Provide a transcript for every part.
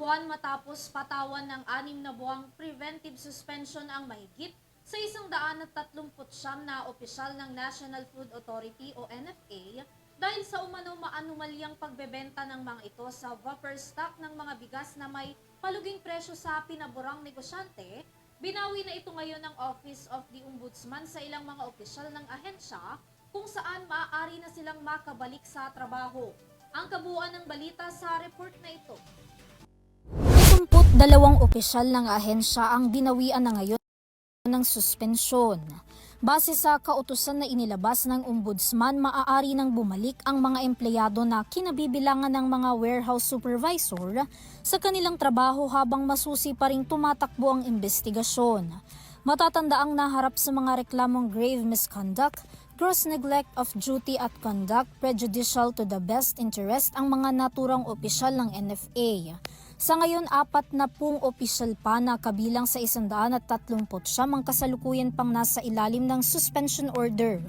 buwan matapos patawan ng anim na buwang preventive suspension ang mahigit sa isang daan at tatlumput siyam na opisyal ng National Food Authority o NFA dahil sa umano maanumalyang pagbebenta ng mga ito sa buffer stock ng mga bigas na may paluging presyo sa pinaborang negosyante, binawi na ito ngayon ng Office of the Ombudsman sa ilang mga opisyal ng ahensya kung saan maaari na silang makabalik sa trabaho. Ang kabuuan ng balita sa report na ito. 22 opisyal ng ahensya ang binawian na ngayon ng suspensyon. Base sa kautusan na inilabas ng ombudsman, maaari nang bumalik ang mga empleyado na kinabibilangan ng mga warehouse supervisor sa kanilang trabaho habang masusi pa ring tumatakbo ang investigasyon. Matatandaang naharap sa mga reklamong grave misconduct, gross neglect of duty at conduct prejudicial to the best interest ang mga naturang opisyal ng NFA. Sa ngayon, apat na pung opisyal pa na kabilang sa 130 ang kasalukuyan pang nasa ilalim ng suspension order.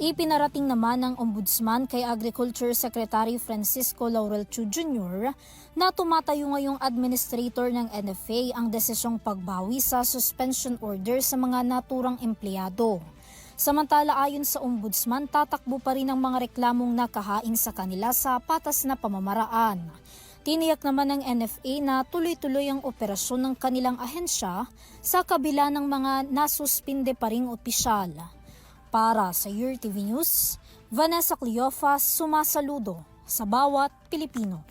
Ipinarating naman ng Ombudsman kay Agriculture Secretary Francisco Laurel Chu Jr. na tumatayo ngayong administrator ng NFA ang desisyong pagbawi sa suspension order sa mga naturang empleyado. Samantala ayon sa Ombudsman, tatakbo pa rin ang mga reklamong nakahain sa kanila sa patas na pamamaraan. Tiniyak naman ng NFA na tuloy-tuloy ang operasyon ng kanilang ahensya sa kabila ng mga nasuspinde pa ring opisyal. Para sa Your TV News, Vanessa Cleofa sumasaludo sa bawat Pilipino.